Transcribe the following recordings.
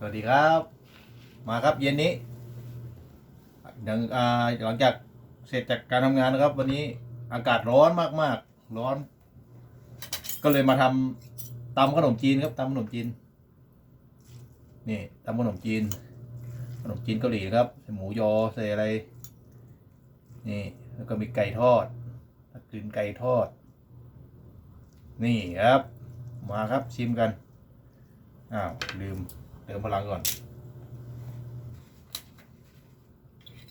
สวัสดีครับ มาครับเย็นนี้หลังหลังจากเสร็จจากการทำงานนะครับ วันนี้อากาศร้อนมากๆ ร้อน ก็เลยมาทำตำขนมจีนครับตำขนมจีน นี่ตำขนมจีน ขนมจีนเกาหลีครับใส่หมูยอใส่อะไร นี่ แล้วก็มีไก่ทอดกลืนไก่ทอด นี่ครับ มาครับชิมกัน อ้าว ลืม เติมพลังก่อน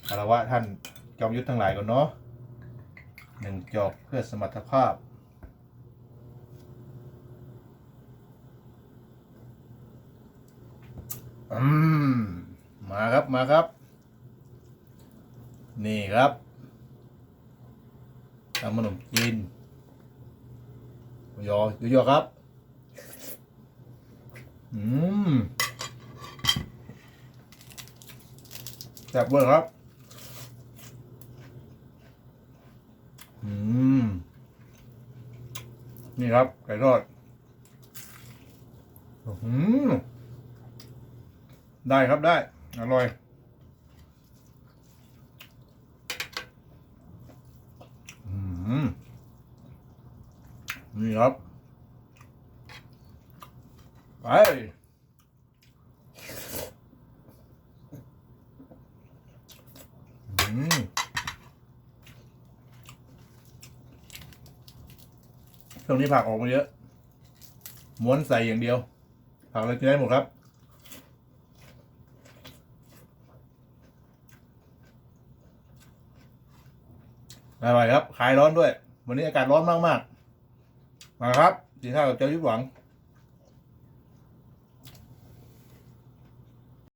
คารวะท่านจอมยุทธทั้งหลายก่อนเนาะหนึ่งจอกเพื่อสมรรถภาพ อืม มาครับมาครับ นี่ครับทำขนมจีนหมูยอยอครับ อืม ซ่บเวอร์ครับ อืม นี่ครับ ไก่ทอดอืมได้ครับได้ อร่อย อืม นี่ครับ ไปอืม ช่วงนี้ผักออกมาเยอะ ม้วนใส่อย่างเดียว ผักเรกินได้หมดครับ อร่อยครับคลายร้อนด้วย วันนี้อากาศร้อนมากๆ มาครับกินข้าวกับเจ้ายุทธหวัง